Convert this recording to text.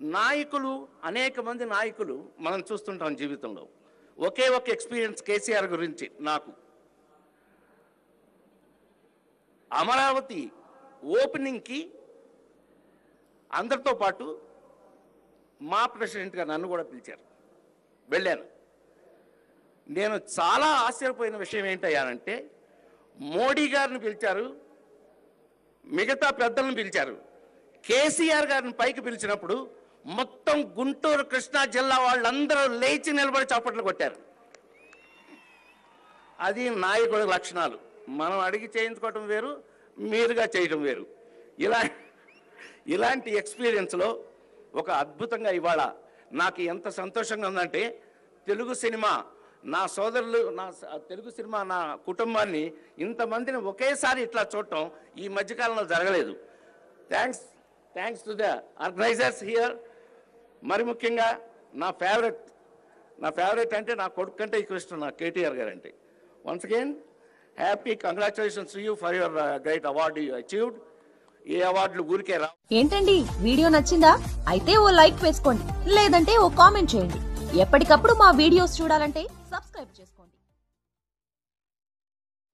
నాయకులు అనేక మంది నాయకులు మనం చూస్తుంటాం జీవితంలో. ఒకే ఒక ఎక్స్పీరియన్స్ కేసీఆర్ గురించి నాకు. అమరావతి ఓపెనింగ్కి అందరితో పాటు మా ప్రెసిడెంట్గా నన్ను కూడా పిలిచారు. వెళ్ళాను. నేను చాలా ఆశ్చర్యపోయిన విషయం ఏంటయ్యానంటే మోడీ గారిని పిలిచారు మిగతా పెద్దలను పిలిచారు. కేసీఆర్ గారిని పైకి పిలిచినప్పుడు మొత్తం గుంటూరు కృష్ణా జిల్లా వాళ్ళందరూ లేచి నిలబడి చప్పట్లు కొట్టారు. అది నాయకుడి లక్షణాలు. మనం అడిగి చేయించుకోవటం వేరు మీరుగా చేయటం వేరు. ఇలా ఇలాంటి ఎక్స్పీరియన్స్లో ఒక అద్భుతంగా ఇవాళ నాకు ఎంత సంతోషంగా ఉందంటే తెలుగు సినిమా నా సోదరులు నా తెలుగు సినిమా నా కుటుంబాన్ని ఇంతమందిని ఒకేసారి ఇట్లా చూడటం ఈ మధ్యకాలంలో జరగలేదు. Thanks thanks to the organisers here మరి ముఖ్యంగా నా ఫేవరెట్ నా ఫేవరెట్ అంటే నా కొడుకు కంటే ఎక్కువ ఇష్టం నా కేటీఆర్ గారు అంటే once again happy congratulations you for your great award you achieved a అవార్డులు ఊరికే రా ఏంటండి? వీడియో నచ్చిందా? అయితే ఓ లైక్ వేసుకోండి లేదంటే ఓ కామెంట్ చేయండి. ఎప్పటికప్పుడు మా వీడియోస్ చూడాలంటే సబ్స్క్రైబ్ చేసుకోండి.